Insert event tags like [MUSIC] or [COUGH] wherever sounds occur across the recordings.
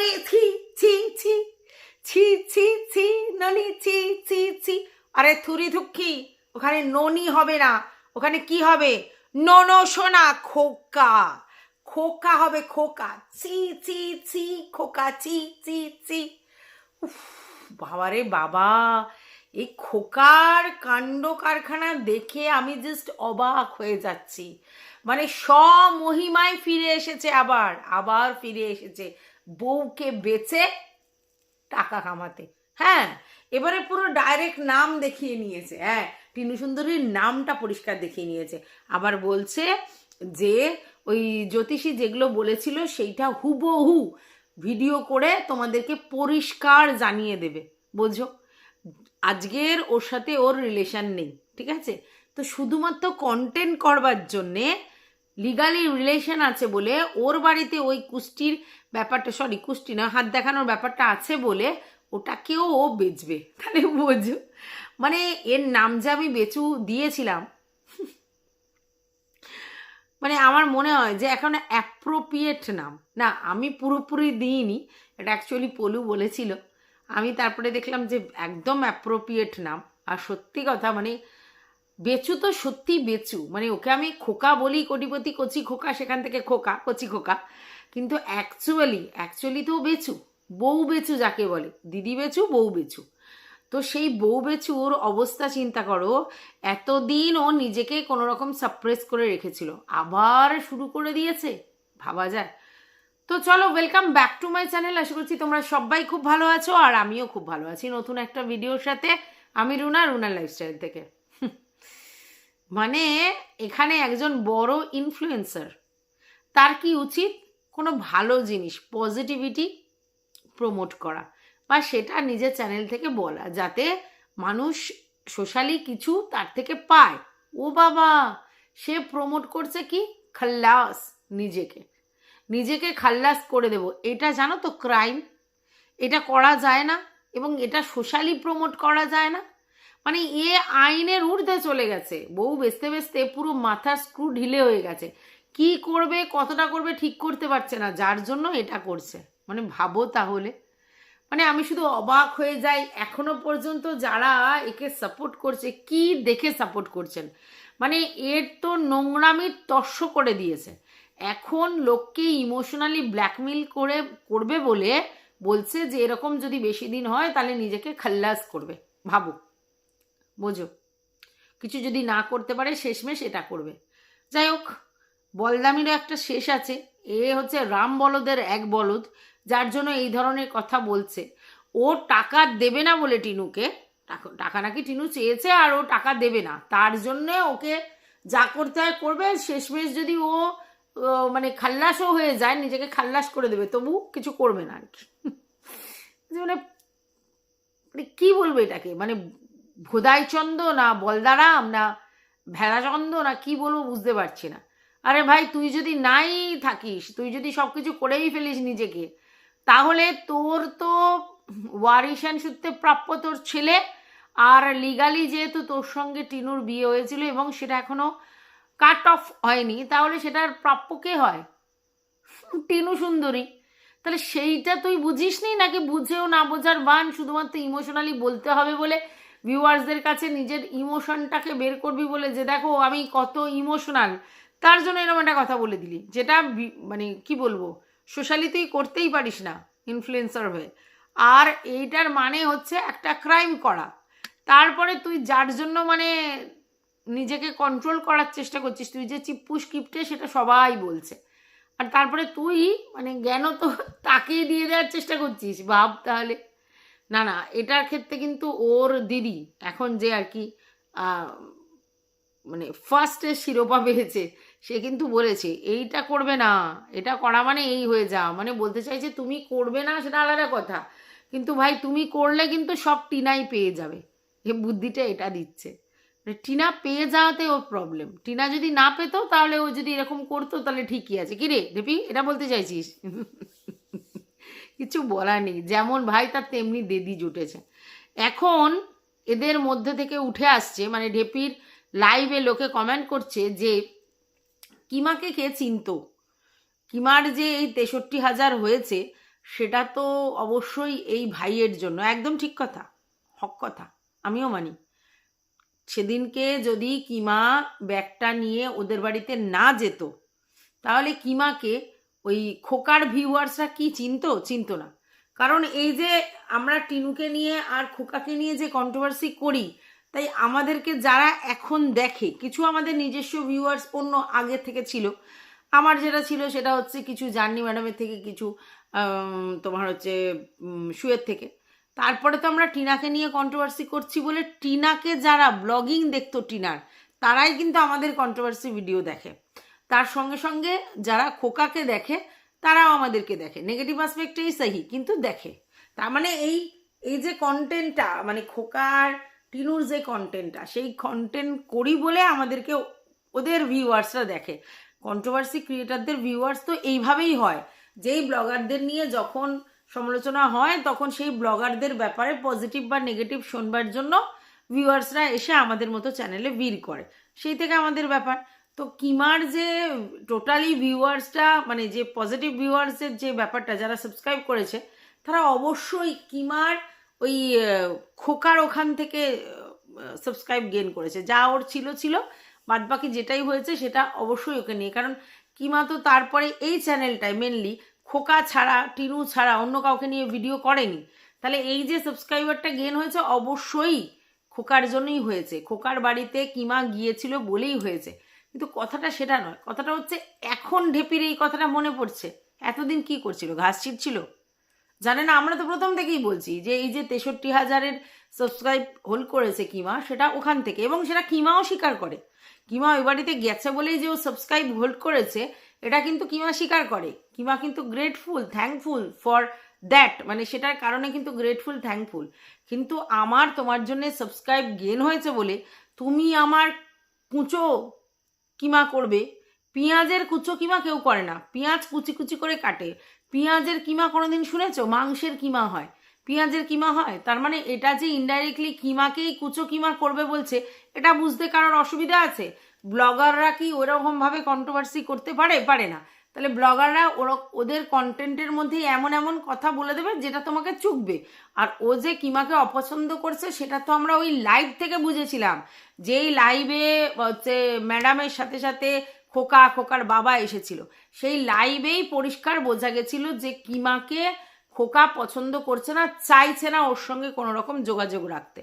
ননি ছি ছি ছি ছি ছি ছি ননি ছি ছি ছি আরে থুরি থুক্কি ওখানে ননি হবে না। ওখানে কি হবে? ননো সোনা খোকা। খোকা হবে খোকা। ছি ছি ছি খোকা ছি ছি ছি উফ, বাবারে বাবা। এই খোকার কাণ্ড কারখানা দেখে আমি জাস্ট অবাক হয়ে যাচ্ছি। মানে স্বমহিমায় ফিরে এসেছে আবার আবার ফিরে এসেছে। বউকে বেচে টাকা কামাতে। হ্যাঁ এবারে পুরো ডাইরেক্ট নাম দেখিয়ে নিয়েছে। হ্যাঁ টিনু সুন্দরীর নামটা পরিষ্কার দেখিয়ে নিয়েছে। আবার বলছে যে, ওই জ্যোতিষী যেগুলো বলেছিল সেইটা হুবহু ভিডিও করে তোমাদেরকে পরিষ্কার জানিয়ে দেবে। বোঝো? আজকের ওর সাথে ওর রিলেশন নেই, ঠিক আছে? তো শুধুমাত্র কন্টেন্ট করবার জন্যে লিগালি রিলেশন আছে বলে ওর বাড়িতে ওই কুষ্টির ব্যাপারটা সরি কুষ্টি না হাত দেখানোর ব্যাপারটা আছে বলে ওটাকেও ও বেচবে। তাহলে বোঝো। মানে এর নাম যে আমি বেচু দিয়েছিলাম মানে আমার মনে হয় যে এখন অ্যাপ্রোপ্রিয়েট নাম। না, আমি পুরোপুরি দিইনি, এটা অ্যাকচুয়ালি পলু বলেছিল। আমি তারপরে দেখলাম যে একদম অ্যাপ্রোপ্রিয়েট নাম। আর সত্যি কথা মানে বেচু তো সত্যি বেচু। মানে ওকে আমি খোকা বলি, কোটিপতি কচি খোকা, সেখান থেকে খোকা, কচি খোকা। কিন্তু অ্যাকচুয়ালি অ্যাকচুয়ালি তো বেচু। বউ বেচু যাকে বলে। দিদি বেচু, বউ বেচু। তো সেই বউ বেচুর অবস্থা চিন্তা করো, এতদিন ও নিজেকে কোনো রকম সাপ্রেস করে রেখেছিল। আবার শুরু করে দিয়েছে, ভাবা যায়। তো চলো welcome back to my channel আশা করছি তোমরা সবাই খুব ভালো আছো, আর আমিও খুব ভালো আছি নতুন একটা ভিডিওর সাথে। আমি রুনা রুনা লাইফস্টাইল থেকে। মানে এখানে একজন বড় ইনফ্লুয়েন্সার তার কি উচিত? কোনো ভালো জিনিস পজিটিভিটি প্রমোট করা বা সেটা নিজের চ্যানেল থেকে বলা, যাতে মানুষ সোশ্যালি কিছু তার থেকে পায়। ও বাবা, সে প্রমোট করছে কি? খাল্লাস নিজেকে। নিজেকে খাল্লাস করে দেব। এটা জানো তো ক্রাইম এটা করা যায় না এবং এটা সোশ্যালি প্রমোট করা যায় না। মানে এ আইনের ঊর্ধ্বে চলে গেছে। বউ বেচতে বেচতে পুরো মাথার স্ক্রু ঢিলে হয়ে গেছে। কি করবে, কতটা করবে ঠিক করতে পারছে না, যার জন্য এটা করছে। মানে ভাবো তাহলে। মানে আমি শুধু অবাক হয়ে যাই এখনও পর্যন্ত যারা একে সাপোর্ট করছে, কি দেখে সাপোর্ট করছেন? মানে এর তো নোংরামি তস্য করে দিয়েছে। এখন লোককে ইমোশনালি ব্ল্যাকমেল করে, করবে বলে বলছে যে এরকম যদি বেশি দিন হয় তাহলে নিজেকে খাল্লাস করবে। ভাবো। বোঝো। কিছু যদি না করতে পারে, শেষমেশ এটা করবে। যাই হোক, বলদামিরও একটা শেষ আছে। এ হচ্ছে রাম বলদের এক বলদ, যার জন্য এই ধরনের কথা বলছে। ও টাকা দেবে না বলে টিনুকে, টাকা- নাকি টিনু চেয়েছে আর ও টাকা দেবে না। তার জন্যে ওকে যা করতে হয় করবে, শেষমেশ যদি ও মানে খাল্লাসও হয়ে যায়, নিজেকে খাল্লাস করে দেবে, তবু কিছু করবে না আর কি। [LAUGHS] মানে কি বলব এটাকে? মানে ভোদাইচন্দ না বলদারাম না ভেড়াচন্দ না কি বলব বুঝতে পারছি না। আরে ভাই, তুই যদি নাই থাকিস, তুই যদি সব কিছু করেই ফেলিস নিজেকে, তাহলে তোর তো ওয়ারিশান সূত্রে প্রাপ্য তোর ছেলে, আর লিগালি যেহেতু তোর সঙ্গে টিনুর বিয়ে হয়েছিল এবং সেটা এখনও কাট অফ হয়নি, তাহলে সেটার প্রাপ্য কে হয়? টিনু সুন্দরী। তাহলে সেইটা তুই বুঝিস নি নাকি বুঝেও না বোঝার বান শুধুমাত্র ইমোশনালি বলতে হবে বলে ভিউয়ার্সদের কাছে নিজের ইমোশনটাকে বের করবি বলে যে, দেখো, আমি কত ইমোশনাল তার জন্য এরকম একটা কথা বলে দিলি, যেটা মানে কি বলব সোশ্যালি তুই করতেই পারিস না ইনফ্লুয়েন্সার হয়ে। আর এইটার মানে হচ্ছে একটা ক্রাইম করা। তারপরে তুই যার জন্য মানে নিজেকে কন্ট্রোল করার চেষ্টা করছিস, তুই যে চিপ্পুস কিপটে সেটা সবাই বলছে। আর তারপরে তুই মানে জ্ঞান তো তাকেই দিয়ে দেওয়ার চেষ্টা করছিস, ভাব তাহলে। না না, এটার ক্ষেত্রে কিন্তু ওর দিদি এখন যে আর কি মানে ফার্স্টে শিরোপা পেয়েছে, সে কিন্তু বলেছে, এইটা করবে না, এটা করা মানে এই হয়ে যা। মানে বলতে চাইছে, তুমি করবে না সেটা আলাদা কথা, কিন্তু ভাই তুমি করলে কিন্তু সব টিনাই পেয়ে যাবে। এ বুদ্ধিটা এটা দিচ্ছে। মানে টিনা পেয়ে যাওয়াতে ওর প্রবলেম টিনা যদি না পেতো, তাহলে ও যদি এরকম করতো, তাহলে ঠিকই আছে। কি রে, দেবি, এটা বলতে চাইছিস? কিছু বলার নেই। যেমন ভাই, তার তেমনি দিদি জুটেছে। এখন এদের মধ্যে থেকে উঠে আসছে মানে ঢেপির লাইভে লোকে কমেন্ট করছে যে, কিমাকে কে চিনতো? কিমার যে এই তেষট্টি হাজার হয়েছে, সেটা তো অবশ্যই এই ভাইয়ের জন্য। একদম ঠিক কথা, হক কথা, আমিও মানি। সেদিনকে যদি কিমা ব্যাগটা নিয়ে ওদের বাড়িতে না যেত, তাহলে কিমাকে ওই খোকার ভিউয়ার্সরা কি চিনতো? চিনতো না। কারণ এই যে আমরা টিনুকে নিয়ে আর খোকাকে নিয়ে যে কন্ট্রোভার্সি করি, তাই আমাদেরকে যারা এখন দেখে, কিছু আমাদের নিজস্ব ভিউয়ার্স অন্য আগে থেকে ছিল। আমার যেটা ছিল সেটা হচ্ছে কিছু জার্নি ম্যাডামের থেকে, কিছু তোমার হচ্ছে সুয়ের থেকে। তারপরে তো আমরা টিনাকে নিয়ে কন্ট্রোভার্সি করছি বলে টিনাকে যারা ব্লগিং দেখতো টিনার, তারাই কিন্তু আমাদের কন্ট্রোভার্সি ভিডিও দেখে। তার সঙ্গে সঙ্গে যারা খোকাকে দেখে, তারাও আমাদেরকে দেখে। নেগেটিভ আসপেক্টেই সাহি, কিন্তু দেখে। তার মানে এই এই যে কন্টেন্টটা মানে খোকার, টিনুর যে কন্টেন্টটা সেই কন্টেন্ট করি বলে আমাদেরকে ওদের ভিউয়ার্সরা দেখে। কন্ট্রোভার্সি ক্রিয়েটারদের ভিউয়ার্স তো এইভাবেই হয়। যেই ব্লগারদের নিয়ে যখন সমালোচনা হয়, তখন সেই ব্লগারদের ব্যাপারে পজিটিভ বা নেগেটিভ শোনবার জন্য ভিউয়ার্সরা এসে আমাদের মতো চ্যানেলে ভিড় করে। সেই থেকে আমাদের ব্যাপার। তো কিমার যে টোটালি ভিউয়ার্সটা মানে যে পজিটিভ ভিউয়ার্সের যে ব্যাপারটা যারা সাবস্ক্রাইব করেছে, তারা অবশ্যই কিমার ওই খোকার ওখান থেকে সাবস্ক্রাইব গেন করেছে। যা ওর ছিল ছিল। বাদ বাকি যেটাই হয়েছে, সেটা অবশ্যই ওকে নিয়ে। কারণ কিমা তো তারপরে এই চ্যানেলটায় মেনলি খোকা ছাড়া, টিনু ছাড়া অন্য কাউকে নিয়ে ভিডিও করেনি। তাহলে এই যে সাবস্ক্রাইবারটা গেন হয়েছে, অবশ্যই খোকার জন্যই হয়েছে। খোকার বাড়িতে কিমা গিয়েছিল বলেই হয়েছে। কিন্তু কথাটা সেটা নয়। কথাটা হচ্ছে এখন ঢেপির এই কথাটা মনে পড়ছে। এতদিন কি করছিল? ঘাস ছিটছিল জানে না, আমরা তো প্রথম থেকেই বলছি যে এই যে তেষট্টি হাজারের সাবস্ক্রাইব হোল্ড করেছে কিমা, সেটা ওখান থেকে এবং সেটা কিমাও স্বীকার করে। কিমা ওই বাড়িতে গেছে বলেই যে ও সাবস্ক্রাইব হোল্ড করেছে, এটা কিন্তু কিমা স্বীকার করে। কিমা কিন্তু গ্রেটফুল থ্যাঙ্কফুল ফর দ্যাট মানে সেটার কারণে কিন্তু গ্রেটফুল থ্যাঙ্কফুল কিন্তু আমার তোমার জন্য সাবস্ক্রাইব গেন হয়েছে বলে তুমি আমার কুঁচো কিমা করবে? পেঁয়াজের কুচো কিমা কেউ করে না। পেঁয়াজ কুচি কুচি করে কাটে। পেঁয়াজের কিমা কোনোদিন শুনেছো? মাংসের কিমা হয়। পেঁয়াজের কিমা হয়? তার মানে এটা যে ইনডাইরেক্টলি কিমাকেই কুচো কিমা করবে বলছে, এটা বুঝতে কারোর অসুবিধা আছে? ব্লগাররা কি ওরকমভাবে কন্ট্রোভার্সি করতে পারে? পারে না। তাহলে ব্লগাররা ওরা ওদের কন্টেন্টের মধ্যে এমন এমন কথা বলে দেবে যেটা তোমাকে চুকবে। আর ও যে কিমাকে অপছন্দ করছে, সেটা তো আমরা ওই লাইভ থেকে বুঝেছিলাম। যেই লাইভে হচ্ছে ম্যাডামের সাথে সাথে খোকা, খোকার বাবা এসেছিল। সেই লাইভেই পরিষ্কার বোঝা গেছিল যে কিমাকে খোকা পছন্দ করছে না, চাইছে না ওর সঙ্গে কোনো রকম যোগাযোগ রাখতে।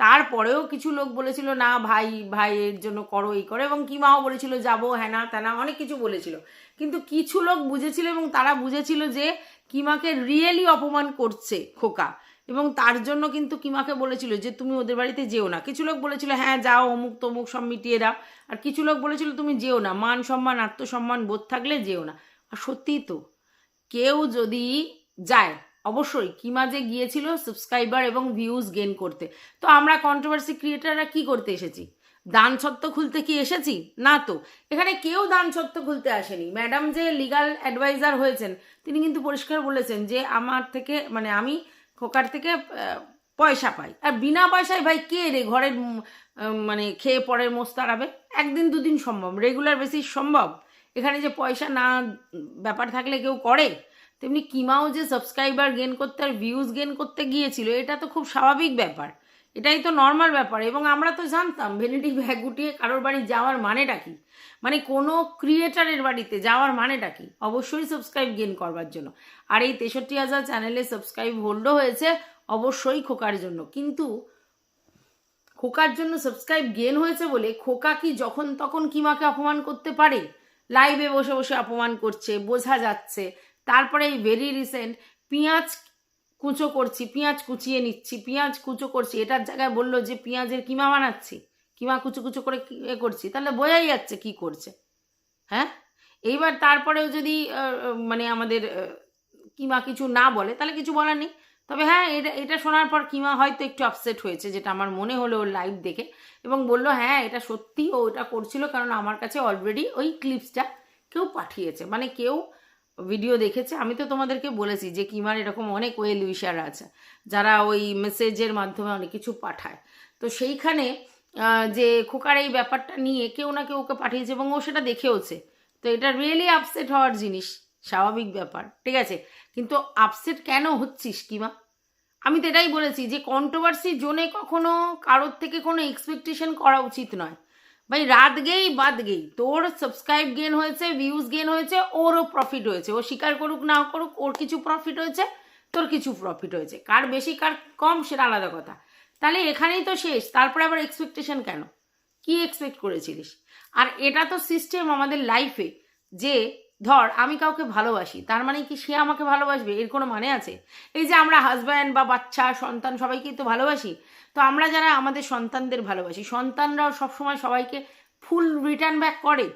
তারপরেও কিছু লোক বলেছিল, না ভাই ভাইয়ের জন্য করো, এই করো। এবং কিমাও বলেছিল, যাব, হ্যানা ত্যানা, অনেক কিছু বলেছিল। কিন্তু কিছু লোক বুঝেছিল এবং তারা বুঝেছিল যে কিমাকে রিয়েলি অপমান করছে খোকা। এবং তার জন্য কিন্তু কিমাকে বলেছিল যে, তুমি ওদের বাড়িতে যেও না। কিছু লোক বলেছিল হ্যাঁ যাও, অমুক তমুক, সব মিটিয়ে দাও। আর কিছু লোক বলেছিল, তুমি যেও না, মান সম্মান, আত্মসম্মান বোধ থাকলে যেও না। আর সত্যিই তো, কেউ যদি যায় অবশ্যই, কিমা যে গিয়েছিল সাবস্ক্রাইবার এবং ভিউজ গেন করতে। তো আমরা কন্ট্রোভার্সি ক্রিয়েটাররা কি করতে এসেছি? দান সত্ত্ব খুলতে কি এসেছি? না তো। এখানে কেউ দান সত্ত্ব খুলতে আসেনি। ম্যাডাম যে লিগাল অ্যাডভাইজার হয়েছেন, তিনি কিন্তু পরিষ্কার বলেছেন যে আমার থেকে মানে আমি খোকার থেকে পয়সা পাই। আর বিনা পয়সায় ভাই কে রে ঘরের মানে খেয়ে পরের মোস্ত তাড়াবে? একদিন দুদিন সম্ভব। রেগুলার বেসিস সম্ভব? এখানে যে পয়সা না ব্যাপার থাকলে কেউ করে? তেমনি কিমাও যে সাবস্ক্রাইবার গেন করতে আর ভিউজ গেন করতে গিয়েছিল, এটা তো খুব স্বাভাবিক ব্যাপার। এটাই তো নর্মাল ব্যাপার। এবং আমরা তো জানতাম ভ্যানিটি ব্যাগ গুটিয়ে কারোর বাড়ি যাওয়ার মানেটা কি? মানে কোনো ক্রিয়েটারের বাড়িতে যাওয়ার মানেটা কি? অবশ্যই সাবস্ক্রাইব গেন করবার জন্য। আর এই তেষট্টি হাজার চ্যানেলে সাবস্ক্রাইব হোল্ডও হয়েছে অবশ্যই খোকার জন্য। কিন্তু খোকার জন্য সাবস্ক্রাইব গেন হয়েছে বলে খোকা কি যখন তখন কিমাকে অপমান করতে পারে? লাইভে বসে বসে অপমান করছে, বোঝা যাচ্ছে। তারপরে এই ভেরি রিসেন্ট পেঁয়াজ কুচো করছি, পেঁয়াজ কুচিয়ে নিচ্ছি, পেঁয়াজ কুচো করছি। এটার জায়গায় বলল যে পেঁয়াজের কিমা বানাচ্ছি, কিমা কুচো কুচো করে এ করছি। তাহলে বোঝাই যাচ্ছে কি করছে। হ্যাঁ? এইবার তারপরেও যদি মানে আমাদের কিমা কিছু না বলে, তাহলে কিছু বলার নেই। তবে হ্যাঁ এটা এটা শোনার পর কিমা হয়তো একটু আপসেট হয়েছে, যেটা আমার মনে হলো ওর লাইভ দেখে। এবং বলল হ্যাঁ এটা সত্যি ও এটা করছিল, কারণ আমার কাছে অলরেডি ওই ক্লিপসটা কেউ পাঠিয়েছে। মানে কেউ ভিডিও দেখেছে, আমি তো তোমাদেরকে বলেছি যে কিমার এরকম অনেক ওয়েল উইশার আছে, যারা ওই মেসেজের মাধ্যমে অনেক কিছু পাঠায়। তো সেইখানে যে খোকার এই ব্যাপারটা নিয়ে কেউ না কেউ ওকে পাঠিয়েছে এবং ও সেটা দেখেওছে। তো এটা রিয়েলি আপসেট হওয়ার জিনিস, স্বাভাবিক ব্যাপার, ঠিক আছে? কিন্তু আপসেট কেন হচ্ছিস কিমা? আমি তো এটাই বলেছি যে কন্ট্রোভার্সি জোনে কখনো কারোর থেকে কোনো এক্সপেকটেশন করা উচিত নয়। ভাই, রাত গেই বাদ গেই। তোর সাবস্ক্রাইব গেন হয়েছে ভিউজ গেন হয়েছে, ওরও প্রফিট হয়েছে। ও স্বীকার করুক, না করুক, ওর কিছু প্রফিট হয়েছে, তোর কিছু প্রফিট হয়েছে। কার বেশি, কার কম, সেটা আলাদা কথা। তাহলে এখানেই তো শেষ। তারপরে আবার এক্সপেকটেশন কেন? কি এক্সপেক্ট করেছিলিস? আর এটা তো সিস্টেম আমাদের লাইফে যে, ধর, আমি কাউকে ভালোবাসি, তার মানে কি সে আমাকে ভালোবাসবে? এর কোনো মানে আছে? এই যে আমরা হাজব্যান্ড বা বাচ্চা, সন্তান সবাইকেই তো ভালোবাসি। তো আমরা যারা আমাদের সন্তানদের ভালোবাসি, সন্তানরাও সবসময় সবাইকে ফুল রিটার্ন ব্যাক করে?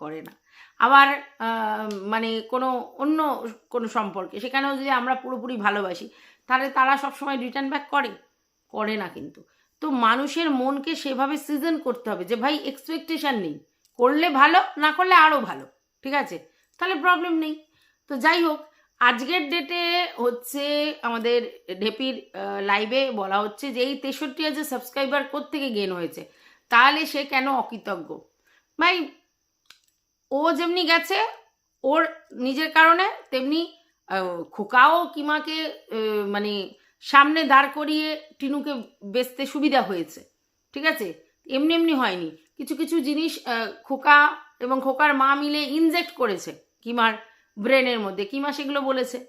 করে না। আবার মানে কোনো অন্য কোনো সম্পর্কে, সেখানেও যদি আমরা পুরোপুরি ভালোবাসি, তাহলে তারা সবসময় রিটার্ন ব্যাক করে? করে না কিন্তু। তো মানুষের মনকে সেভাবে সিজন করতে হবে যে, ভাই এক্সপেকটেশন নেই। করলে ভালো, না করলে আরও ভালো। ঠিক আছে? তাহলে প্রবলেম নেই। তো যাই হোক আজকের ডেটে হচ্ছে আমাদের ঢেপির লাইভে বলা হচ্ছে যে, এই তেষট্টি হাজার সাবস্ক্রাইবার থেকে গেন হয়েছে? তাহলে সে কেন অকৃতজ্ঞ? ভাই, ও যেমনি গেছে, ওর নিজের কারণে তেমনি খোকাও কিমাকে মানে সামনে দাঁড় করিয়ে টিনুকে বেচতে সুবিধা হয়েছে। ঠিক আছে? এমনি এমনি হয়নি। কিছু কিছু জিনিস খোকা এবং খোকার মা মিলে ইনজেক্ট করেছে কিমার ব্রেনের মধ্যে। কিমা সেগুলো বলেছে?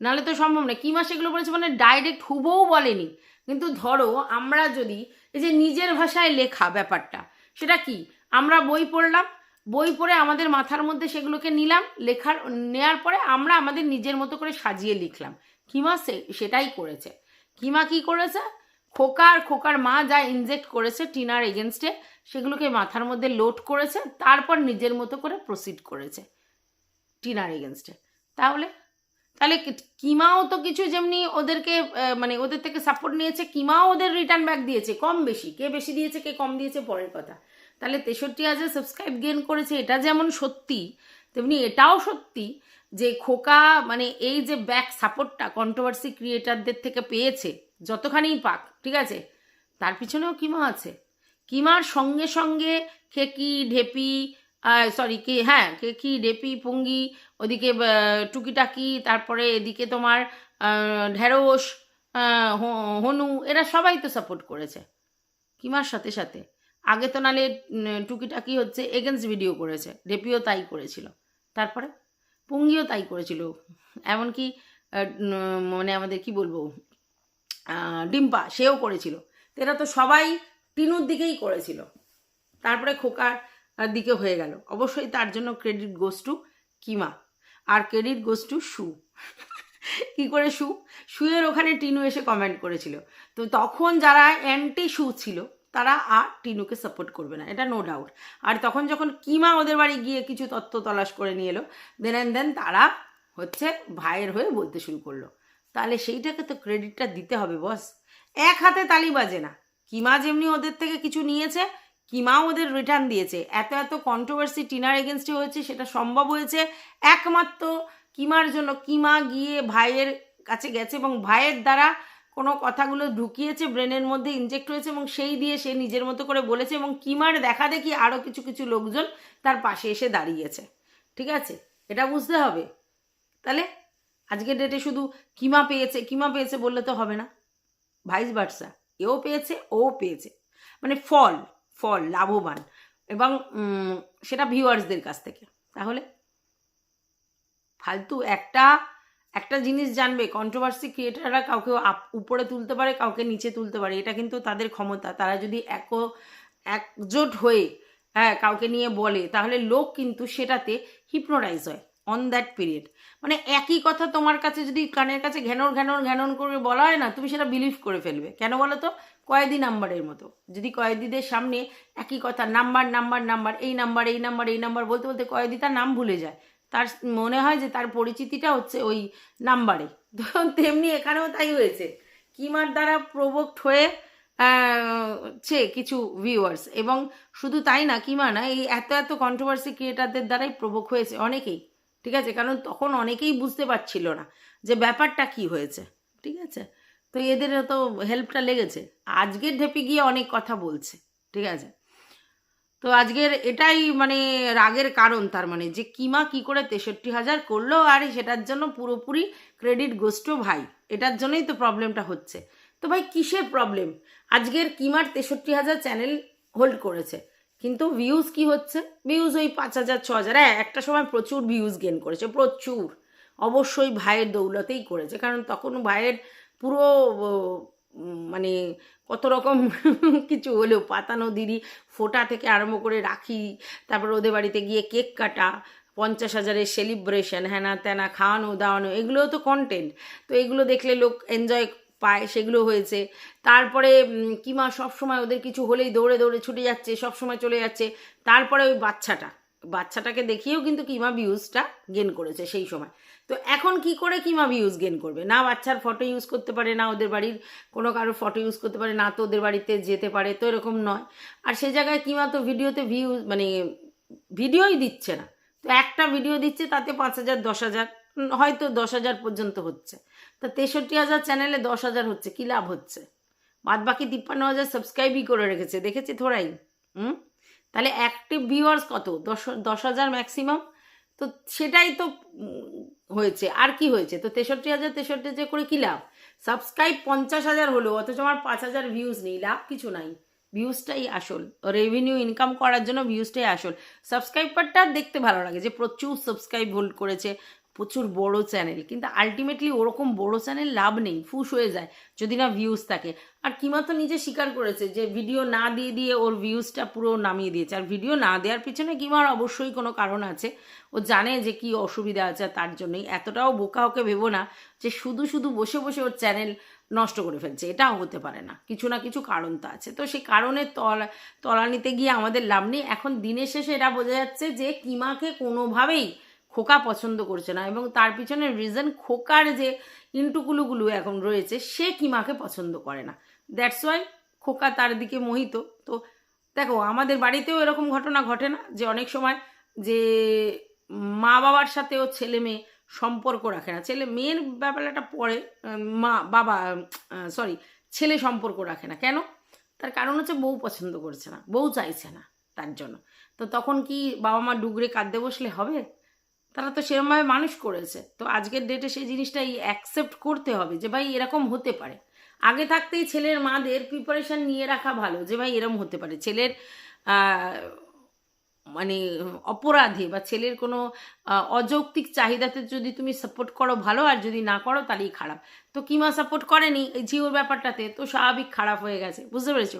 নাহলে তো সম্ভব না কিমা সেগুলো বলেছে মানে ডাইরেক্ট হুবও বলেনি। কিন্তু ধরো আমরা যদি, এই যে নিজের ভাষায় লেখা ব্যাপারটা, সেটা কি? আমরা বই পড়লাম, বই পড়ে আমাদের মাথার মধ্যে সেগুলোকে নিলাম, লেখার, নেয়ার পরে আমরা আমাদের নিজের মতো করে সাজিয়ে লিখলাম। কিমা সে, সেটাই করেছে। কিমা কি করেছে? খোকার খোকার মা যা ইনজেক্ট করেছে টিনার এগেনস্টে সেগুলোকে মাথার মধ্যে লোড করেছে, তারপর নিজের মতো করে প্রসিড করেছে। টিনার এগেনস্টে তাহলে? তাহলে কিমাও তো কিছু যেমনি ওদেরকে মানে ওদের থেকে সাপোর্ট নিয়েছে, কিমাও ওদের রিটার্ন ব্যাক দিয়েছে, কম বেশি। কে বেশি দিয়েছে, কে কম দিয়েছে, পরের কথা। তাহলে তেষট্টি হাজার সাবস্ক্রাইব গেন করেছে, এটা যেমন সত্যি, তেমনি এটাও সত্যি যে খোকা মানে এই যে ব্যাক সাপোর্টটা কন্ট্রোভার্সি ক্রিয়েটারদের থেকে পেয়েছে যতখানিই পাক, ঠিক আছে? তার পিছনেও কিমা আছে? কিমার সঙ্গে সঙ্গে খেকি, ঢেপি সরি কে হ্যাঁ কেকি ঢেপি পুঙ্গি, ওদিকে টুকিটাকি, তারপরে এদিকে তোমার ঢেঁড়স হনু, এরা সবাই তো সাপোর্ট করেছে। কিমার সাথে সাথে? আগে তো নালে টুকিটাকি হচ্ছে এগেন্স্ট ভিডিও করেছে ঢেপিও তাই করেছিল। তারপরে? পুঙ্গিও তাই করেছিল। এমনকি মানে আমাদের কি বলব ডিম্পা, সেও করেছিল। এরা তো সবাই টিনুর দিকেই করেছিল। তারপরে খোকার দিকে হয়ে গেল। অবশ্যই তার জন্য ক্রেডিট গোস টু কিমা। আর ক্রেডিট গোস টু শু কি করে শু শুয়ের ওখানে টিনু এসে কমেন্ট করেছিল। তো তখন যারা অ্যান্টি শু ছিল, তারা আর টিনুকে সাপোর্ট করবে না, এটা নো ডাউট আর তখন যখন কিমা ওদের বাড়ি গিয়ে কিছু তত্ত্ব তলাশ করে নিয়ে এলো দেন অ্যান্ড দেন তারা হচ্ছে ভাইয়ের হয়ে বলতে শুরু করল। তাহলে সেইটাকে তো ক্রেডিটটা দিতে হবে বস এক হাতে তালি বাজে না। কিমা যেমনি ওদের থেকে কিছু নিয়েছে কিমাও ওদের রিটার্ন দিয়েছে। এত এত কন্ট্রোভার্সি টিনার এগেনস্টে হয়েছে, সেটা সম্ভব হয়েছে একমাত্র কিমার জন্য। কিমা গিয়ে ভাইয়ের কাছে গেছে এবং ভাইয়ের দ্বারা কোনো কথাগুলো ঢুকিয়েছে ব্রেনের মধ্যে ইনজেক্ট হয়েছে এবং সেই দিয়ে সে নিজের মতো করে বলেছে এবং কিমার দেখা দেখি আরও কিছু কিছু লোকজন তার পাশে এসে দাঁড়িয়েছে। ঠিক আছে? এটা বুঝতে হবে। তাহলে আজকের ডেটে শুধু কিমা পেয়েছে কিমা পেয়েছে বললে তো হবে না। ভাইস ভার্সা এও পেয়েছে, ও পেয়েছে। মানে ফল। ফল, লাভবান। এবং সেটা ভিউয়ার্সদের কাছ থেকে। তাহলে? ফালতু একটা একটা জিনিস জানবে কন্ট্রোভার্সি ক্রিয়েটাররা কাউকে উপরে তুলতে পারে, কাউকে নিচে তুলতে পারে। এটা কিন্তু তাদের ক্ষমতা। তারা যদি এক, একজোট হয়ে হ্যাঁ কাউকে নিয়ে বলে, তাহলে লোক কিন্তু সেটাতে হিপনোটাইজ হয়। অন দ্যাট পিরিয়ড মানে একই কথা তোমার কাছে যদি কানের কাছে ঘ্যানর ঘ্যানর ঘ্যানন করে বলা হয় না, তুমি সেটা বিলিভ করে ফেলবে। কেন বলো তো? কয়েদি নাম্বারের মতো। যদি কয়েদিদের সামনে একই কথা, নাম্বার নাম্বার নাম্বার, এই নাম্বার এই নাম্বার এই নাম্বার বলতে বলতে কয়েদি তার নাম ভুলে যায়। তার মনে হয় যে তার পরিচিতিটা হচ্ছে ওই নাম্বারে। তো তেমনি এখানেও তাই হয়েছে। কিমার দ্বারা প্রোভোক্ট হয়ে হচ্ছে কিছু ভিউয়ার্স এবং শুধু তাই না, কিমা না, এই এত এত কন্ট্রোভার্সি ক্রিয়েটারদের দ্বারাই প্রভোগ হয়েছে অনেকেই। ঠিক আছে? কারণ তখন অনেকেই বুঝতে পারছিল না যে ব্যাপারটা কি হয়েছে, ঠিক আছে? তো এদেরও তো হেল্পটা লেগেছে। আজকের ঢেপে গিয়ে অনেক কথা বলছে, ঠিক আছে? তো আজকের এটাই মানে রাগের কারণ তার মানে যে কিমা কি করে তেষট্টি হাজার করল আর সেটার জন্য পুরোপুরি ক্রেডিট গোষ্ঠ ভাই। এটার জন্যই তো প্রবলেমটা হচ্ছে। তো ভাই, কিসের প্রবলেম আজকের কিমার তেষট্টি হাজার চ্যানেল হোল্ড করেছে। কিন্তু ভিউজ কি হচ্ছে? ভিউজ ওই পাঁচ হাজার, ছ হাজার। হ্যাঁ একটা সময় প্রচুর ভিউজ গেন করেছে, প্রচুর। অবশ্যই ভাইয়ের দৌলতেই করেছে, কারণ তখন ভাইয়ের পুরো মানে কত রকম [LAUGHS] কিছু হলেও পাতানো দিদি ফোটা থেকে আরম্ভ করে রাখি, তারপর ওদের বাড়িতে গিয়ে কেক কাটা, পঞ্চাশ হাজারের সেলিব্রেশন হ্যানা ত্যানা খাওয়ানো দাওয়ানো এগুলোও তো কন্টেন্ট তো এগুলো দেখলে লোক এনজয় পায়, সেগুলো হয়েছে। তারপরে কিমা সবসময় ওদের কিছু হলেই দৌড়ে দৌড়ে ছুটে যাচ্ছে, সবসময় চলে যাচ্ছে। তারপরে ওই বাচ্চাটা, বাচ্চাটাকে দেখিয়েও কিন্তু কিমা ভিউজটা গেন করেছে সেই সময়। তো এখন কি করে কিমা ভিউজ গেন করবে? না বাচ্চার ফটো ইউজ করতে পারে, না ওদের বাড়ির কোনো কারোর ফটো ইউজ করতে পারে, না তো ওদের বাড়িতে যেতে পারে, তো এরকম নয়। আর সেই জায়গায় কিমা তো ভিডিওতে ভিউ মানে ভিডিওই দিচ্ছে না। তো একটা ভিডিও দিচ্ছে, তাতে পাঁচ হাজার, দশ হাজার হয়তো দশ হাজার পর্যন্ত হচ্ছে। তা তেষট্টি হাজার চ্যানেলে দশ হাজার হচ্ছে, কী লাভ হচ্ছে? বাদ বাকি তিপ্পান্ন হাজার সাবস্ক্রাইবই করে রেখেছে, দেখেছি থোড়াই, হুম? তাহলে অ্যাক্টিভ ভিউয়ার্স কত? দশ দশ হাজার ম্যাক্সিমাম তো সেটাই তো হয়েছে, আর কি হয়েছে? তো তেষট্টি হাজার তেষট্টি হাজার করে কী লাভ? সাবস্ক্রাইব পঞ্চাশ হাজার হলো, অথচ আমার পাঁচ হাজার ভিউজ নেই, লাভ কিছু নাই। ভিউজটাই আসল রেভিনিউ ইনকাম করার জন্য ভিউজটাই আসল। সাবস্ক্রাইবারটা দেখতে ভালো লাগে যে প্রচুর সাবস্ক্রাইব হোল্ড করেছে প্রচুর বড় চ্যানেল, কিন্তু আলটিমেটলি ওরকম বড় চ্যানেল লাভ নেই, ফুস হয়ে যায়, যদি না ভিউজ থাকে। আর কিমা তো নিজে স্বীকার করেছে যে ভিডিও না দিয়ে দিয়ে ওর ভিউজটা পুরো নামিয়ে দিয়েছে। আর ভিডিও না দেওয়ার পিছনে কিমার অবশ্যই কোনো কারণ আছে। ও জানে যে কি অসুবিধা আছে তার জন্যই। এতটাও বোকা ওকে ভেবো না যে শুধু শুধু বসে বসে ওর চ্যানেল নষ্ট করে ফেলছে। এটাও হতে পারে না। কিছু না কিছু কারণ তো আছে। তো সেই কারণে তলা তলানিতে গিয়ে আমাদের লাভ নেই। এখন দিনের শেষে এটা বোঝা যাচ্ছে যে কিমাকে কোনোভাবেই খোকা পছন্দ করছে না এবং তার পিছনে রিজন খোকার যে ইন্টুকুলুগুলো এখন রয়েছে, সে কিমাকে পছন্দ করে না। দ্যাটস ওয়াই খোকা তার দিকে মোহিত। তো দেখো, আমাদের বাড়িতেও এরকম ঘটনা ঘটে না যে অনেক সময় যে মা বাবার সাথেও ছেলে মেয়ে সম্পর্ক রাখে না। ছেলে, মেয়ের ব্যাপারটা পরে, মা, বাবা সরি ছেলে সম্পর্ক রাখে না। কেন? তার কারণ হচ্ছে বউ পছন্দ করছে না, বউ চাইছে না তার জন্য। তো তখন কি বাবা মা ডুগরে কাঁদতে বসলে হবে? তারা তো সেরকমভাবে মানুষ করেছে। তো আজকের ডেটে সেই জিনিসটাই অ্যাকসেপ্ট করতে হবে যে, ভাই, এরকম হতে পারে। আগে থাকতেই ছেলের মাদের প্রিপারেশন নিয়ে রাখা ভালো যে, ভাই এরকম হতে পারে। ছেলের মানে অপরাধে বা ছেলের কোনো অযৌক্তিক চাহিদাতে যদি তুমি সাপোর্ট করো ভালো, আর যদি না করো তাহলেই খারাপ। তো কিমা সাপোর্ট করেনি? এই জিওর ব্যাপারটাতে তো স্বাভাবিক খারাপ হয়ে গেছে। বুঝতে পেরেছ?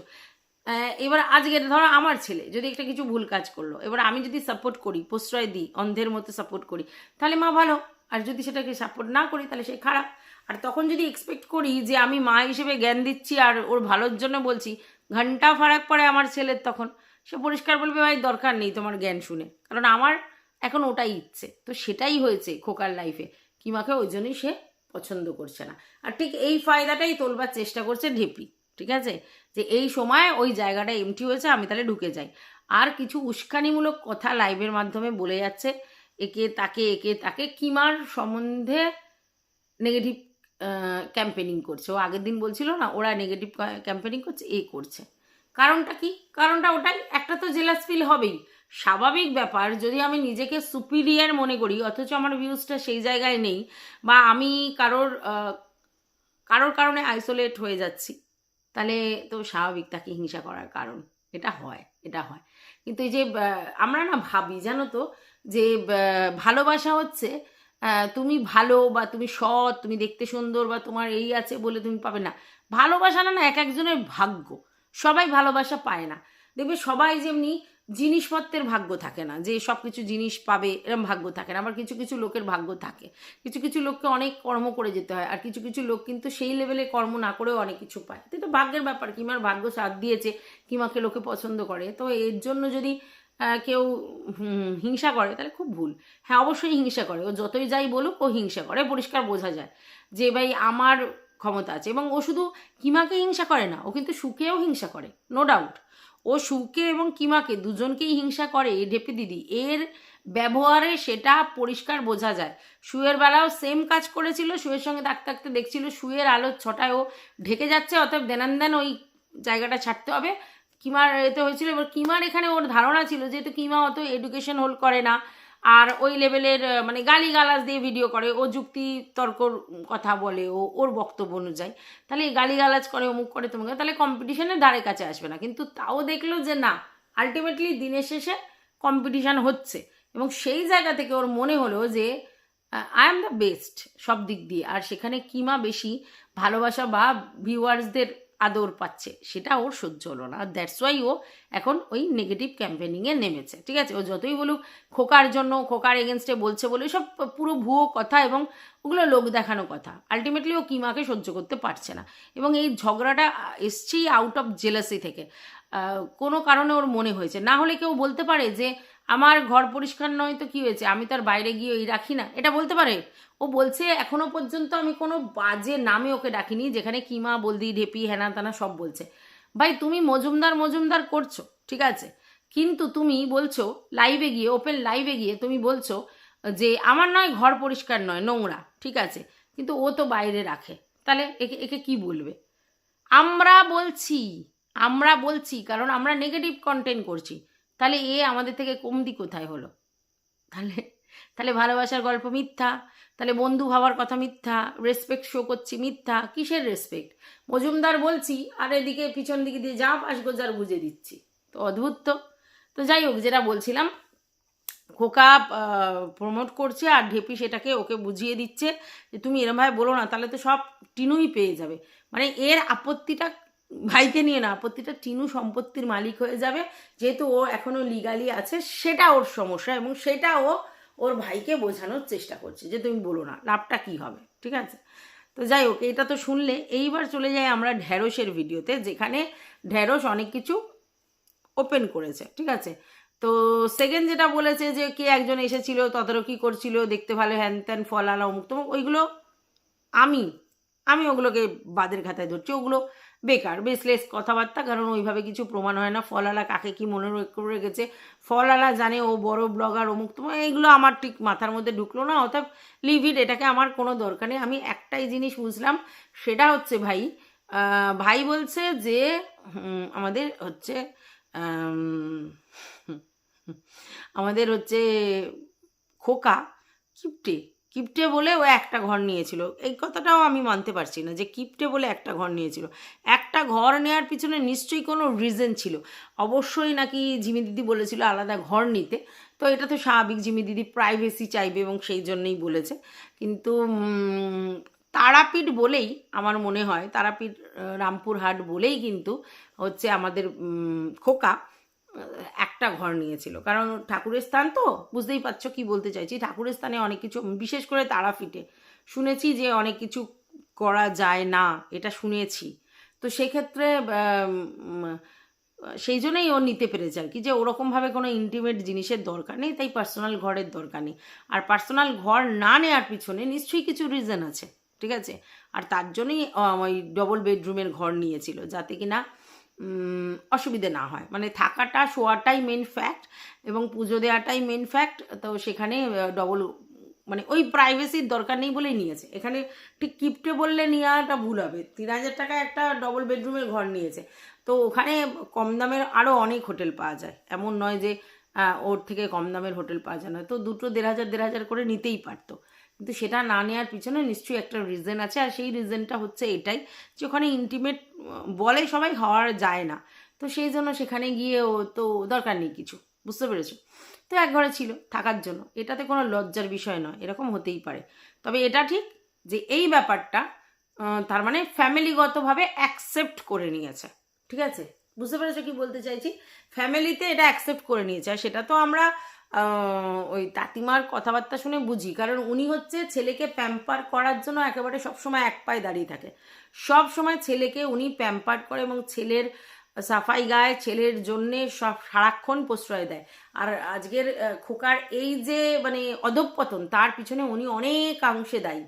এবার আজকে ধরো আমার ছেলে যদি একটা কিছু ভুল কাজ করল, এবার আমি যদি সাপোর্ট করি, প্রশ্রয় দিই, অন্ধের মতো সাপোর্ট করি, তাহলে মা ভালো। আর যদি সেটাকে সাপোর্ট না করি, তাহলে সে খারাপ। আর তখন যদি এক্সপেক্ট করি যে আমি মা হিসেবে জ্ঞান দিচ্ছি আর ওর ভালোর জন্য বলছি, ঘণ্টা ফারাক পড়ে আমার ছেলের তখন। সে পরিষ্কার বলবে, ভাই, দরকার নেই তোমার জ্ঞান শুনে। কারণ আমার এখন ওটাই ইচ্ছে। তো সেটাই হয়েছে খোকার লাইফে কিমাকে ওই জন্যই সে পছন্দ করছে না। আর ঠিক এই ফায়দাটাই তোলবার চেষ্টা করছে ঢেপি ঠিক আছে? যে এই সময় ওই জায়গাটা এমটি হয়েছে, আমি তাহলে ঢুকে যাই। আর কিছু উস্কানিমূলক কথা লাইভের মাধ্যমে বলে যাচ্ছে, একে তাকে একে তাকে। কিমার সম্বন্ধে নেগেটিভ ক্যাম্পেনিং করছে। ও আগের দিন বলছিল না, ওরা নেগেটিভ ক্যাম্পেনিং করছে, এ করছে। কারণটা কি? কারণটা ওটাই, একটা তো জেলাস ফিল হবেই। স্বাভাবিক ব্যাপার, যদি আমি নিজেকে সুপিরিয়ার মনে করি, অথচ আমার ভিউজটা সেই জায়গায় নেই, বা আমি কারোর কারোর কারণে আইসোলেট হয়ে যাচ্ছি তাহলে তো স্বাভাবিক তাকে হিংসা করার কারণ। এটা হয় এটা হয়। কিন্তু এই যে আমরা না ভাবি, জানো তো, যে ভালোবাসা হচ্ছে তুমি ভালো বা তুমি সৎ, তুমি দেখতে সুন্দর বা তোমার এই আছে বলে তুমি পাবে না। ভালোবাসা না না এক একজনের ভাগ্য। সবাই ভালোবাসা পায় না। দেখবে সবাই যেমনি জিনিসপত্রের ভাগ্য থাকে না, যে সব কিছু জিনিস পাবে, এরম ভাগ্য থাকে না। আবার কিছু কিছু লোকের ভাগ্য থাকে। কিছু কিছু লোককে অনেক কর্ম করে যেতে হয়, আর কিছু কিছু লোক কিন্তু সেই লেভেলে কর্ম না করেও অনেক কিছু পায়। তো এটা ভাগ্যের ব্যাপার, কিমার ভাগ্য সাথ দিয়েছে, কিমাকে লোকে পছন্দ করে। তো এর জন্য যদি কেউ হিংসা করে, তাহলে খুব ভুল। হ্যাঁ অবশ্যই হিংসা করে। ও যতই যাই বলুক, ও হিংসা করে। পরিষ্কার বোঝা যায় যে ভাই, আমার ক্ষমতা আছে। এবং ও শুধু কিমাকে হিংসা করে না, ও কিন্তু সুখেও হিংসা করে নো ডাউট ও সুকে এবং কিমাকে দুজনকেই হিংসা করে এই ঢেপি দিদি। এর ব্যবহারে সেটা পরিষ্কার বোঝা যায়। শুয়ের বেলাও সেম কাজ করেছিল শুয়ের সঙ্গে থাকতে থাকতে দেখছিল শুয়ের আলোর ছটায় ও ঢেকে যাচ্ছে, অতএব দেনান দেন ওই জায়গাটা ছাড়তে হবে। কিমার এতে হয়েছিল, এবার কিমার এখানে ওর ধারণা ছিল, যেহেতু কিমা অত এডুকেশন হোল্ড করে না আর ওই লেভেলের মানে গালি গালাজ দিয়ে ভিডিও করে, ও যুক্তি তর্কর কথা বলে, ও, ওর বক্তব্য অনুযায়ী। তাহলে এই গালি গালাজ করে, অমুক করে, তোমাকে তাহলে কম্পিটিশনের ধারে কাছে আসবে না। কিন্তু তাও দেখল যে না আলটিমেটলি দিনের শেষে কম্পিটিশান হচ্ছে। এবং সেই জায়গা থেকে ওর মনে হলো যে আই এম দ্য বেস্ট সব দিক দিয়ে। আর সেখানে কিমা বেশি ভালোবাসা বা ভিউয়ার্সদের আদর পাচ্ছে। সেটা ওর সহ্য হলো না। আর দ্যাটস ওয়াই ও এখন ওই নেগেটিভ ক্যাম্পেনিংয়ে নেমেছে। ঠিক আছে? ও যতই বলুক, খোকার জন্য, খোকার এগেনস্টে বলছে বলে সব পুরো ভুয়ো কথা এবং ওগুলো লোক দেখানো কথা। আলটিমেটলি ও কিমাকে সহ্য করতে পারছে না। এবং এই ঝগড়াটা এসছেই আউট অফ জেলাসি থেকে। কোনো কারণে ওর মনে হয়েছে। না হলে কেউ বলতে পারে যে আমার ঘর পরিষ্কার নয় তো কী হয়েছে? আমি তার বাইরে গিয়ে এই রাখি না। এটা বলতে পারে? ও বলছে, এখনও পর্যন্ত আমি কোনো বাজে নামে ওকে ডাকিনি, যেখানে কিমা, বলদি, ঢেপি, হেনা, তানা সব বলছে। ভাই, তুমি মজুমদার মজুমদার করছ, ঠিক আছে? কিন্তু তুমি বলছো লাইভে গিয়ে ওপেন লাইভে গিয়ে তুমি বলছো যে, আমার নয়, ঘর পরিষ্কার নয়, নোংরা, ঠিক আছে? কিন্তু ও তো বাইরে রাখে। তাহলে একে একে কি বলবে? আমরা বলছি আমরা বলছি, কারণ আমরা নেগেটিভ কন্টেন্ট করছি। তাহলে এ আমাদের থেকে কমতি কোথায় হলো? তাহলে তাহলে ভালোবাসার গল্প মিথ্যা, তাহলে বন্ধু ভাবার কথা মিথ্যা রেসপেক্ট শো করছি মিথ্যা, কিসের রেসপেক্ট মজুমদার বলছি, আর এদিকে পিছন দিকে দিয়ে যা পাশগোজার বুঝে দিচ্ছি। তো অদ্ভুত তো। তো যাই হোক, যেটা বলছিলাম, খোকা প্রমোট করছে আর ঢেপি সেটাকে ওকে বুঝিয়ে দিচ্ছে যে, তুমি এরমভাবে বলো না, তাহলে তো সব টিনুই পেয়ে যাবে। মানে এর আপত্তিটা ভাইকে নিয়ে না, প্রতিটা টিনু সম্পত্তির মালিক হয়ে যাবে। যেহেতু ও এখনও লিগালি আছে, সেটা ওর সমস্যা এবং সেটা ও ওর ভাইকে বোঝানোর চেষ্টা করছে যে তুমি বলো না, লাভটা কি হবে, ঠিক আছে? তো যাই হোক, এটা তো শুনলে। এইবার চলে যাই আমরা ঢ্যাঁড়সের ভিডিওতে, যেখানে ঢ্যাঁড়স অনেক কিছু ওপেন করেছে, ঠিক আছে? তো সেকেন্ড যেটা বলেছে যে কে একজন এসেছিল, তদারকি করছিল, দেখতে ভালো, হ্যান ত্যান ফল আলা অমুক তমুক ওইগুলো আমি আমি ওগুলোকে বাদের খাতায় ধরছি, ওগুলো বেকার বেসলেস কথাবার্তা, কারণ ওইভাবে কিছু প্রমাণ হয় না। ফলালা কাকে কি মনে করে রেখেছে? ফলালা জানে ও বড় ব্লগার অমুক তমুক এইগুলো আমার ঠিক মাথার মধ্যে ঢুকলো না অর্থাৎ লিভ ইট এটাকে আমার কোনো দরকার নেই। আমি একটাই জিনিস বুঝলাম, সেটা হচ্ছে ভাই ভাই বলছে যে আমাদের হচ্ছে আমাদের হচ্ছে খোকা, কিপটে। কিপটে বলে ও একটা ঘর নিয়েছিল। এই কথাটাও আমি মানতে পারছি না যে কিপটে বলে একটা ঘর নিয়েছিল। একটা ঘর নেওয়ার পিছনে নিশ্চয়ই কোনো রিজন ছিল। অবশ্যই নাকি ঝিমি দিদি বলেছিল আলাদা ঘর নিতে। তো এটা তো স্বাভাবিক ঝিমি দিদি প্রাইভেসি চাইবে এবং সেই জন্যই বলেছে। কিন্তু তারাপীঠ বলেই আমার মনে হয়, তারাপীঠ রামপুরহাট বলেই কিন্তু হচ্ছে আমাদের খোকা একটা ঘর নিয়েছিল। কারণ ঠাকুরের স্থান তো, বুঝতেই পারছ কি বলতে চাইছি। ঠাকুরের স্থানে অনেক কিছু, বিশেষ করে তারাপীঠে শুনেছি যে অনেক কিছু করা যায় না, এটা শুনেছি। তো সেক্ষেত্রে সেই জন্যই ও নিতে পেরেছে আর কি, যে ওরকমভাবে কোনো ইন্টিমেট জিনিসের দরকার নেই, তাই পার্সোনাল ঘরের দরকার নেই। আর পার্সোনাল ঘর না নেওয়ার পিছনে নিশ্চয়ই কিছু রিজন আছে, ঠিক আছে? আর তার জন্যই ওই ডবল বেডরুমের ঘর নিয়েছিল, যাতে কি না অসুবিধে না হয়। মানে থাকাটা, শোয়াটাই মেন ফ্যাক্ট এবং পুজো দেওয়াটাই মেন ফ্যাক্ট তো সেখানে ডবল মানে ওই প্রাইভেসির দরকার নেই বলেই নিয়েছে। এখানে ঠিক কিপটে বললে নেওয়াটা ভুল হবে। তিন হাজার টাকায় একটা ডবল বেডরুমের ঘর নিয়েছে। তো ওখানে কম দামের আরও অনেক হোটেল পাওয়া যায়। এমন নয় যে ওর থেকে কম দামের হোটেল পাওয়া যায় না তো দুটো দেড় হাজার দেড় হাজার করে নিতেই পারতো। কিন্তু সেটা না নেওয়ার পিছনে নিশ্চয়ই একটা রিজন আছে, আর সেই রিজনটা হচ্ছে এটাই যে ওখানে ইন্টিমেট বলে সবাই হওয়ার যায় না। তো সেই জন্য সেখানে গিয়ে ও তো দরকার নেই কিছু, বুঝতে পেরেছ? তো এক ঘরে ছিল থাকার জন্য। এটাতে কোনো লজ্জার বিষয় নয়, এরকম হতেই পারে। তবে এটা ঠিক যে এই ব্যাপারটা তার মানে ফ্যামিলিগতভাবে অ্যাকসেপ্ট করে নিয়েছে, ঠিক আছে? বুঝতে পেরেছ কি বলতে চাইছি? ফ্যামিলিতে এটা অ্যাকসেপ্ট করে নিয়েছে, আর সেটা তো আমরা ওই তাতিমার কথাবার্তা শুনে বুঝি। কারণ উনি হচ্ছে ছেলেকে প্যাম্পার করার জন্য একেবারে সবসময় এক পায়ে দাঁড়িয়ে থাকে। সব সময় ছেলেকে উনি প্যাম্পার করে এবং ছেলের সাফাই গায়, ছেলের জন্যে সব সারাক্ষণ প্রশ্রয় দেয়। আর আজকের খোকার এই যে মানে অধপতন, তার পিছনে উনি অনেকাংশে দায়ী।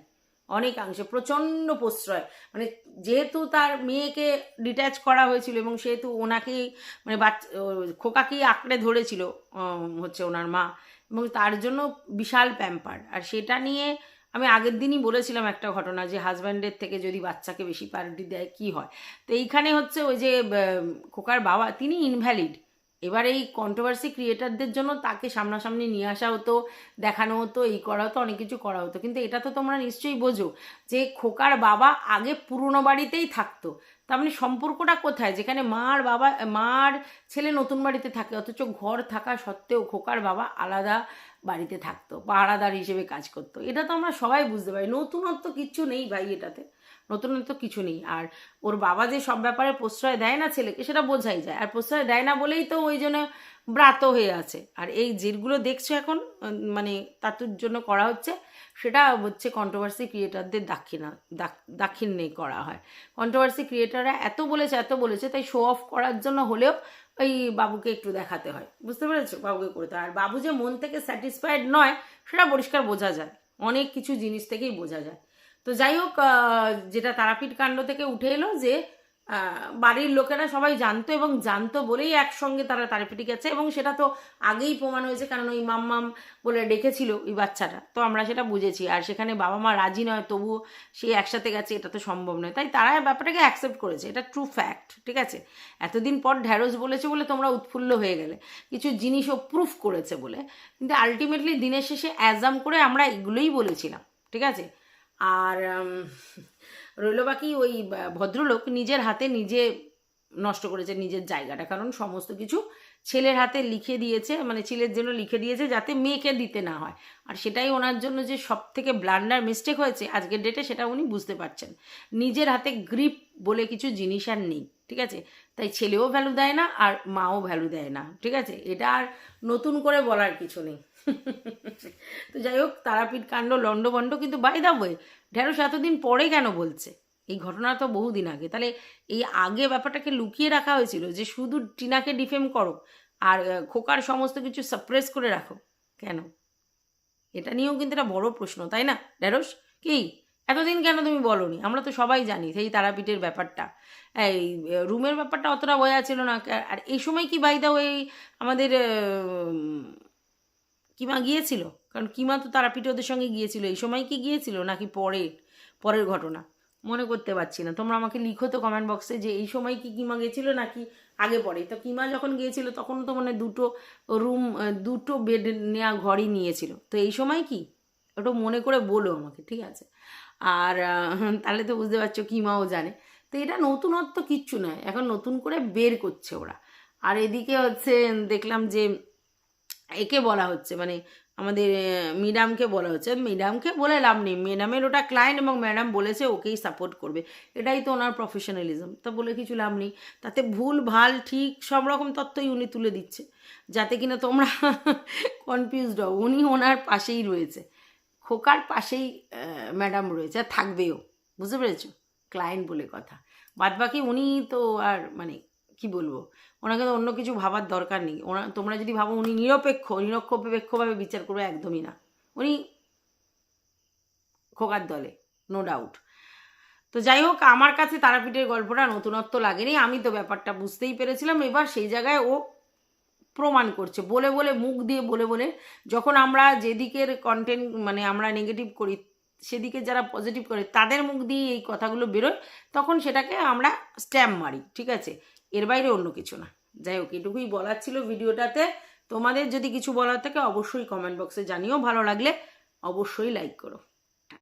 অনেকাংশে, প্রচণ্ড প্রশ্রয়। মানে যেহেতু তার মেয়েকে ডিট্যাচ করা হয়েছিল এবং সেহেতু ওনাকে মানে বাচ্চা খোকাকেই আঁকড়ে ধরেছিল হচ্ছে ওনার মা, এবং তার জন্য বিশাল প্যাম্পার। আর সেটা নিয়ে আমি আগের দিনই বলেছিলাম একটা ঘটনা যে হাজব্যান্ডের থেকে যদি বাচ্চাকে বেশি প্রায়োরিটি দেয়, কি হয়? তো এইখানে হচ্ছে ওই যে খোকার বাবা, তিনি ইনভ্যালিড এবার এই কন্ট্রোভার্সি ক্রিয়েটারদের জন্য তাকে সামনাসামনি নিয়ে আসা হতো, দেখানো হতো, এই করা হতো, অনেক কিছু করা হতো। কিন্তু এটা তো তোমরা নিশ্চয়ই বোঝো যে খোকার বাবা আগে পুরনো বাড়িতেই থাকতো। তার মানে সম্পর্কটা কোথায়? যেখানে মার বাবা মার ছেলে নতুন বাড়িতে থাকে, অথচ ঘর থাকা সত্ত্বেও খোকার বাবা আলাদা বাড়িতে থাকতো, পাহারাদার হিসেবে কাজ করতো। এটা তো আমরা সবাই বুঝতে পারি। নতুনত্ব কিচ্ছু নেই ভাই এটাতে। নতুনত্ব কিছু নেই। আর ওর বাবা যে সব ব্যাপারে প্রশ্রয় দেয় না ছেলেকে, সেটা বোঝাই যায়। আর প্রশ্রয় দেয় না বলেই তো ওই জন্য ব্রাত হয়ে আছে। আর এই যেগুলো দেখছ এখন মানে তাতুর জন্য করা হচ্ছে, সেটা হচ্ছে কন্ট্রোভার্সি ক্রিয়েটারদের দাক্ষিণা, দাক- দাক্ষিণ্যে করা হয়। কন্ট্রোভার্সি ক্রিয়েটাররা এত বলেছে এত বলেছে, তাই শো অফ করার জন্য হলেও ওই বাবুকে একটু দেখাতে হয়। বুঝতে পেরেছ? বাবুকে করতে হয়। আর বাবু যে মন থেকে স্যাটিসফাইড নয়, সেটা পরিষ্কার বোঝা যায়। অনেক কিছু জিনিস থেকেই বোঝা যায়। তো যাই হোক যেটা তারাপীঠ কাণ্ড থেকে উঠে এলো যে বাড়ির লোকেরা সবাই জানতো এবং জানতো বলেই একসঙ্গে তারা তারাপীঠে গেছে এবং সেটা তো আগেই প্রমাণ হয়েছে, কারণ ওই মাম্মাম বলে ডেকেছিল ওই বাচ্চাটা। তো আমরা সেটা বুঝেছি, আর সেখানে বাবা মা রাজি নয়, তবুও সে একসাথে গেছে, এটা তো সম্ভব নয়। তাই তারা ব্যাপারটাকে অ্যাকসেপ্ট করেছে, এটা ট্রু ফ্যাক্ট ঠিক আছে? এতদিন পর ঢ্যাঁড়স বলেছে বলে তোমরা উৎফুল্ল হয়ে গেলে, কিছু জিনিসও প্রুফ করেছে বলে। কিন্তু আলটিমেটলি দিনের শেষে অ্যাজাম করে আমরা এগুলোই বলেছিলাম, ঠিক আছে? আর রইল বাকি ওই ভদ্রলোক নিজের হাতে নিজে নষ্ট করেছে নিজের জায়গাটা। কারণ সমস্ত কিছু ছেলের হাতে লিখে দিয়েছে মানে ছেলের জন্য লিখে দিয়েছে যাতে মেয়েকে দিতে না হয়। আর সেটাই ওনার জন্য যে সব থেকে ব্লান্ডার মিস্টেক হয়েছে আজকের ডেটে সেটা উনি বুঝতে পারছেন। নিজের হাতে গ্রিপ বলে কিছু জিনিস আর নেই, ঠিক আছে? তাই ছেলেও ভ্যালু দেয় না আর মাও ভ্যালু দেয় না, ঠিক আছে? এটা আর নতুন করে বলার কিছু নেই। তো যাই হোক, তারাপীঠ কাণ্ড, লণ্ডভণ্ড কিন্তু বাই দা ওয়ে ঢেঁড়স এতদিন পরে কেন বলছে? এই ঘটনা তো বহুদিন আগে। তাহলে এই আগে ব্যাপারটাকে লুকিয়ে রাখা হয়েছিল যে শুধু টিনাকে ডিফেম করো আর খোকার সমস্ত কিছু সাপ্রেস করে রাখো। কেন? এটা নিয়েও কিন্তু একটা বড় প্রশ্ন, তাই না? ঢেঁড়স? কি? এতদিন কেন তুমি বলনি? আমরা তো সবাই জানি সেই তারাপীঠের ব্যাপারটা। এই রুমের ব্যাপারটা অতটা বোঝা ছিল না। আর এই সময় কি বাইদা ওই আমাদের কিমা গিয়েছিল? কারণ কিমা তো তারাপীঠে ওদের সঙ্গে গিয়েছিল। এই সময় কি গিয়েছিল নাকি পরে পরের ঘটনা? মনে করতে পারছি না। তোমরা আমাকে লিখো তো কমেন্ট বক্সে যে এই সময় কি কিমা গিয়েছিল নাকি আগে পরে তো কিমা যখন গিয়েছিল তখন তো মানে দুটো রুম দুটো বেড নেওয়া ঘরই নিয়েছিল। তো এই সময় কি? ওটা মনে করে বলো আমাকে, ঠিক আছে? আর তাহলে তো বুঝতে পারছ কিমাও জানে। তো এটা নতুনত্ব কিচ্ছু নয়। এখন নতুন করে বের করছে ওরা। আর এদিকে হচ্ছে দেখলাম যে একে বলা হচ্ছে মানে আমাদের ম্যাডামকে বলা হচ্ছে। ম্যাডামকে বলে লাভ নেই। ম্যাডামের ওটা ক্লায়েন্ট এবং ম্যাডাম বলেছে, ওকেই সাপোর্ট করবে। এটাই তো ওনার প্রফেশনালিজম তা বলে কিছু লাভ নেই। তাতে ভুল, ভালো, ঠিক, সব রকম তথ্যই উনি তুলে দিচ্ছে। যাতে কিনা তোমরা [LAUGHS] কনফিউজড হও। উনি ওনার পাশেই রয়েছে। খোকার পাশেই ম্যাডাম রয়েছে আর থাকবেও। বুঝতে পেরেছ? ক্লায়েন্ট বলে কথা। বাদ বাকি উনি তো আর মানে কি বলব? ওনাকে তো অন্য কিছু ভাবার দরকার নেই। ওনা, তোমরা যদি ভাবো উনি নিরপেক্ষ নিরপেক্ষভাবে বিচার করবে একদমই না। উনি খোকার দলে নো ডাউট তো যাই হোক, আমার কাছে তারাপীঠের গল্পটা নতুনত্ব লাগেনি। আমি তো ব্যাপারটা বুঝতেই পেরেছিলাম। এবার সেই জায়গায় ও প্রমাণ করছে। বলে বলে মুখ দিয়ে বলে বলে যখন আমরা যেদিকের কন্টেন্ট মানে আমরা নেগেটিভ করি, সেদিকে যারা পজিটিভ করে, তাদের মুখ দিয়ে এই কথাগুলো বেরোয়, তখন সেটাকে আমরা স্ট্যাম্প মারি, ঠিক আছে? এর বাইরে অন্য কিছু না। যাই হোক, এটুকুই বলার ছিল ভিডিওটাতে। তোমাদের যদি কিছু বলার থাকে, অবশ্যই কমেন্ট বক্সে জানিও। ভালো লাগলে অবশ্যই লাইক করো।